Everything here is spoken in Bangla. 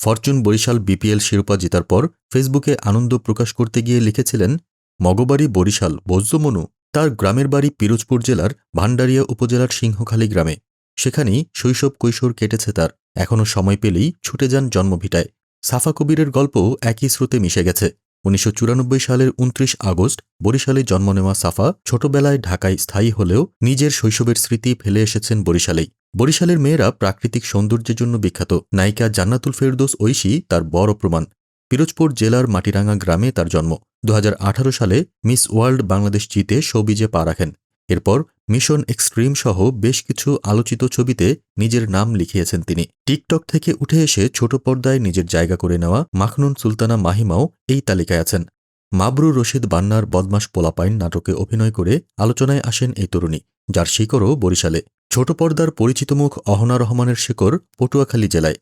ফরচুন বরিশাল বিপিএল শিরোপা জেতার পর ফেসবুকে আনন্দ প্রকাশ করতে গিয়ে লিখেছিলেন, মগবাড়ি বরিশাল বজ্রমনু তার গ্রামের বাড়ি পিরোজপুর জেলার ভান্ডারিয়া উপজেলার সিংহখালী গ্রামে। সেখানেই শৈশব কৈশোর কেটেছে তার এখনও সময় পেলেই ছুটে যান জন্মভিটায়। সাফা কবিরের গল্প একই স্রোতে মিশে গেছে। উনিশশো চুরানব্বই সালের উনত্রিশ আগস্ট বরিশালে জন্ম নেওয়া সাফা ছোটবেলায় ঢাকায় স্থায়ী হলেও নিজের শৈশবের স্মৃতি ফেলে এসেছেন বরিশালেই। বরিশালের মেয়েরা প্রাকৃতিক সৌন্দর্যের জন্য বিখ্যাত। নায়িকা জান্নাতুল ফেরদোস ঐশী তার বড় প্রমাণ। পিরোজপুর জেলার মাটিরাঙ্গা গ্রামে তার জন্ম। দু হাজার আঠারো সালে মিস ওয়ার্ল্ড বাংলাদেশ জিতে শোবিজে পা রাখেন। এরপর মিশন এক্সট্রিম সহ বেশ কিছু আলোচিত ছবিতে নিজের নাম লিখিয়েছেন তিনি। টিকটক থেকে উঠে এসে ছোট পর্দায় নিজের জায়গা করে নেওয়া মাখনুন সুলতানা মাহিমাও এই তালিকায় আছেন। মাবরুর রশিদ বান্নার বদমাস পোলাপাইন নাটকে অভিনয় করে আলোচনায় আসেন এই তরুণী, যার শিকড়ও বরিশালে। ছোট পর্দার পরিচিত মুখ অহনা রহমানের শিকড় পটুয়াখালী জেলায়।